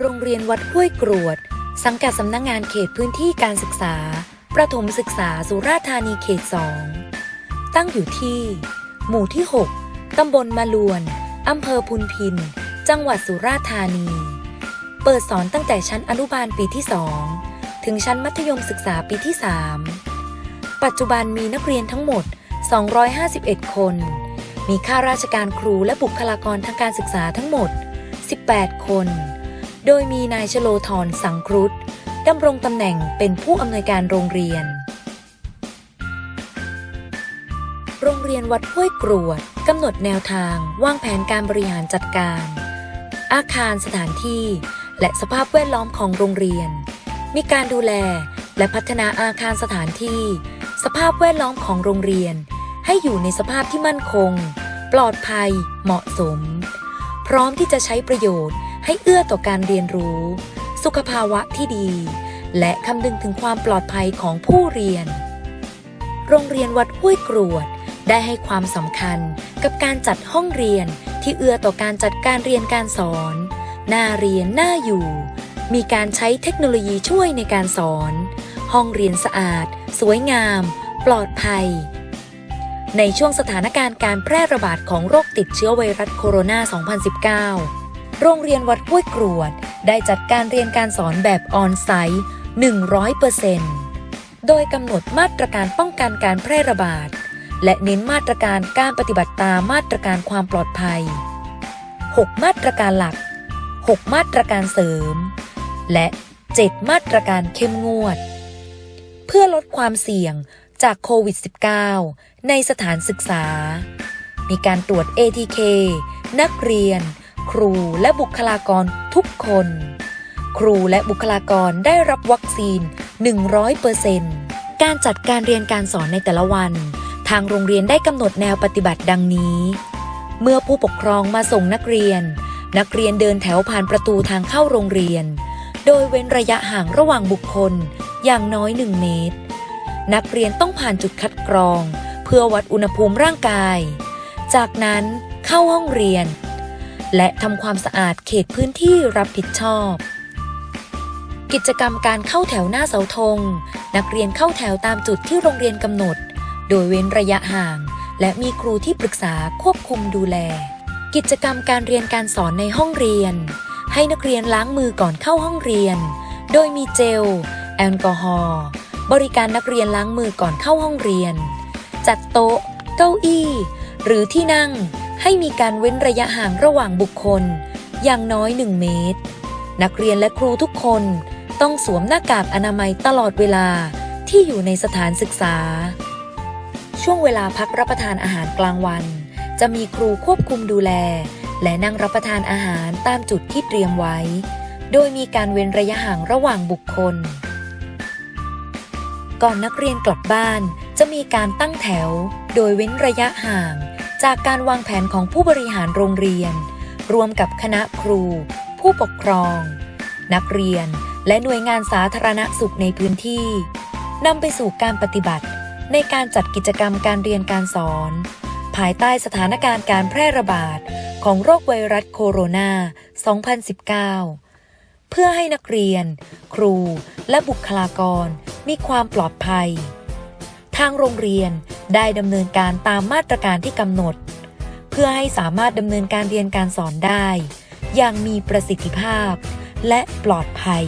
โรงเรียนวัดห้วยกรวด สังกัดสำนักงงานเขตพื้นที่การศึกษา ประถมศึกษาสุราษฎร์ธานีเขต2ตั้งอยู่ที่ หมู่ที่ 6 ตำบลมาลวน อำเภอพุนพิน จังหวัดสุราษฎร์ธานี เปิดสอนตั้งแต่ชั้นอนุบาลปีที่2ถึงชั้นมัธยมศึกษาปีที่3ปัจจุบันมีนักเรียนทั้งหมด 251 คน มีข้าราชการครูและบุคลากรทางการศึกษาทั้งหมด 18 คน โดยมีนายชโลธรสังครุฑดำรงตำแหน่งเป็นผู้อำนวยการโรงเรียน โรงเรียนวัดห้วยกรวดกำหนดแนวทางวางแผนการบริหารจัดการ อาคารสถานที่ และสภาพแวดล้อมของโรงเรียน มีการดูแลและพัฒนาอาคารสถานที่ สภาพแวดล้อมของโรงเรียน ให้อยู่ในสภาพที่มั่นคง ปลอดภัย เหมาะสม พร้อมที่จะใช้ประโยชน์ ให้เอื้อต่อการเรียนรู้ สุขภาวะที่ดี และคำนึงถึงความปลอดภัยของผู้เรียน โรงเรียนวัดห้วยกรวดได้ให้ความสำคัญกับการจัดห้องเรียนที่เอื้อต่อการจัดการเรียนการสอนน่าเรียนน่าอยู่ มีการใช้เทคโนโลยีช่วยในการสอน ห้องเรียนสะอาด สวยงาม ปลอดภัย ในช่วงสถานการณ์การแพร่ระบาดของโรคติดเชื้อไวรัสโคโรนา 2019 โรงเรียนวัดห้วยกรวด ได้จัดการเรียนการสอนแบบออนไซต์ 100%โดยกำหนดมาตรการป้องกันการแพร่ระบาด และเน้นมาตรการการปฏิบัติตามมาตรการความปลอดภัย 6 มาตรการหลัก 6 มาตรการเสริม และ 7 มาตรการเข้มงวด เพื่อลดความเสี่ยงจากโควิด -19 ในสถานศึกษา มีการตรวจ ATK นักเรียน ครูและบุคลากรทุกคน ครูและบุคลากรได้รับวัคซีน 100%การจัดการเรียนการสอนในแต่ละวัน ทางโรงเรียนได้กำหนดแนวปฏิบัติดังนี้ เมื่อผู้ปกครองมาส่งนักเรียน นักเรียนเดินแถวผ่านประตูทางเข้าโรงเรียน โดยเว้นระยะห่างระหว่างบุคคลอย่างน้อย 1 เมตร นักเรียนต้องผ่านจุดคัดกรอง เพื่อวัดอุณหภูมิร่างกาย จากนั้นเข้าห้องเรียน และทำความสะอาดเขตพื้นที่รับผิดชอบ กิจกรรมการเข้าแถวหน้าเสาธง นักเรียนเข้าแถวตามจุดที่โรงเรียนกำหนด โดยเว้นระยะห่าง และมีครูที่ปรึกษาควบคุมดูแล กิจกรรมการเรียนการสอนในห้องเรียน ให้นักเรียนล้างมือก่อนเข้าห้องเรียน โดยมีเจล แอลกอฮอล์บริการนักเรียนล้างมือก่อนเข้าห้องเรียน จัดโต๊ะ เก้าอี้ หรือที่นั่ง ให้มีการเว้นระยะห่างระหว่างบุคคล อย่างน้อย 1 เมตร นักเรียนและครูทุกคนต้องสวมหน้ากากอนามัยตลอดเวลาที่อยู่ในสถานศึกษา ช่วงเวลาพักรับประทานอาหารกลางวัน จะมีครูควบคุมดูแล และนั่งรับประทานอาหารตามจุดที่เตรียมไว้ โดยมีการเว้นระยะห่างระหว่างบุคคล ก่อนนักเรียนกลับบ้านจะมีการตั้งแถว โดยเว้นระยะห่าง จากการวางแผนของผู้บริหารโรงเรียน รวมกับคณะครู ผู้ปกครอง นักเรียนและหน่วยงานสาธารณสุขในพื้นที่นำไปสู่การปฏิบัติ ในการจัดกิจกรรมการเรียนการสอน ภายใต้สถานการณ์การแพร่ระบาด ของโรคไวรัสโคโรนา 2019 เพื่อให้นักเรียน ครูและบุคลากร มีความปลอดภัย ทางโรงเรียน ได้ดำเนินการตามมาตรการที่กำหนด เพื่อให้สามารถดำเนินการเรียนการสอนได้ อย่างมีประสิทธิภาพและปลอดภัย